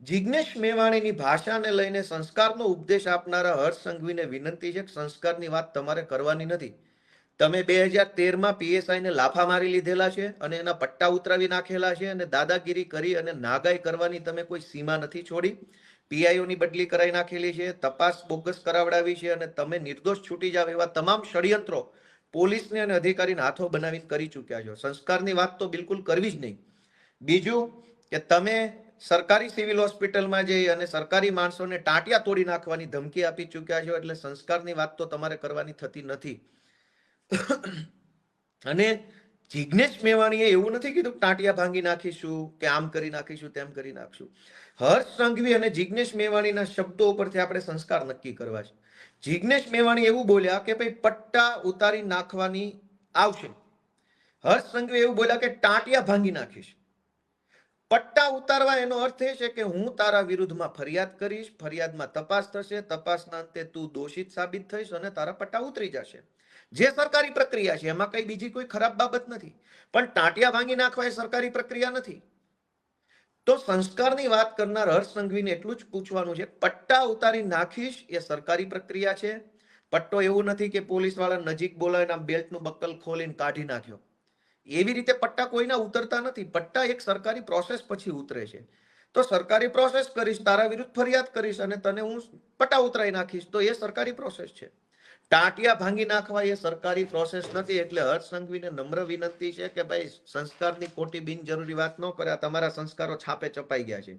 જિજ્ઞેશ મેવાણીની ભાષાને લઈને સંસ્કારનો ઉપદેશ આપનારા હર્ષ સંઘવીને વિનંતી છે કે સંસ્કારની વાત તમારે કરવાની નથી. તમે બે હજાર તેરમાં પીએસઆઈને લાફા મારી લીધેલા છે અને એના પટ્ટા ઉતરાવી નાખેલા છે અને દાદાગીરી કરી અને નાગાઈ કરવાની તમે કોઈ સીમા નથી છોડી. પીઆઈઓની બદલી કરાવી નાખેલી છે, તપાસ બોગસ કરાવડાવી છે અને તમે નિર્દોષ છૂટી જાવ એવા તમામ ષડયંત્રો પોલીસને અને અધિકારીને હાથો બનાવીને કરી ચૂક્યા છો. સંસ્કારની વાત તો બિલકુલ કરવી જ નહીં. બીજું કે તમે સરકારી સિવિલ હોસ્પિટલમાં જઈ અને સરકારી માણસોને ટાંટિયા તોડી નાખવાની ધમકી આપી ચૂક્યા છો એટલે સંસ્કારની વાત તો તમારે કરવાની થતી નથી. અને જિજ્ઞેશ મેવાણીએ એવું નથી કીધું ટાંટિયા ભાંગી નાખીશું, કે આમ કરી નાખીશું, તેમ કરી નાખશું. હર્ષ સંઘવી અને જિજ્ઞેશ મેવાણીના શબ્દો ઉપરથી આપણે સંસ્કાર નક્કી કરવા છે. જિજ્ઞેશ મેવાણી એવું બોલ્યા કે ભાઈ, પટ્ટા ઉતારી નાખવાની આવશે. હર્ષ સંઘવી એવું બોલ્યા કે ટાંટિયા ભાંગી નાખીશ. પટ્ટા ઉતારવા એનો અર્થ એ છે કે હું તારા વિરુદ્ધમાં ફરિયાદ કરીશ, ફરિયાદમાં તપાસ થશે, તપાસના અંતે તું દોષિત સાબિત થઈશ અને તારા પટ્ટા ઉતરી જશે. જે સરકારી પ્રક્રિયા છે, એમાં કઈ બીજી કોઈ ખરાબ બાબત નથી. પણ ટાંટિયા ભાંગી નાખવા એ સરકારી પ્રક્રિયા નથી. તો સંસ્કારની વાત કરનાર હર્ષ સંઘવીને એટલું જ પૂછવાનું છે, પટ્ટા ઉતારી નાખીશ એ સરકારી પ્રક્રિયા છે? પટ્ટો એવું નથી કે પોલીસવાળા નજીક બોલાવીને આમ બેલ્ટનું બક્કલ ખોલીને કાઢી નાખ્યો. એવી રીતે પટ્ટા કોઈના ઉતરતા નથી. પટ્ટા એક સરકારી પ્રોસેસ પછી ઉતરે છે. તો સરકારી પ્રોસેસ કરીશ, તારા વિરુદ્ધ ફરિયાદ કરીશ અને તને હું પટ્ટા ઉતરાઈ નાખીશ, તો એ સરકારી પ્રોસેસ છે. ટાંટિયા ભાંગી નાખવા એ સરકારી પ્રોસેસ નથી એટલે હર્ષ સંઘવીને નમ્ર વિનંતી છે કે ભાઈ સંસ્કારની ખોટી બિનજરૂરી વાત ન કર્યા તમારા સંસ્કારો છાપે ચપાઈ ગયા છે.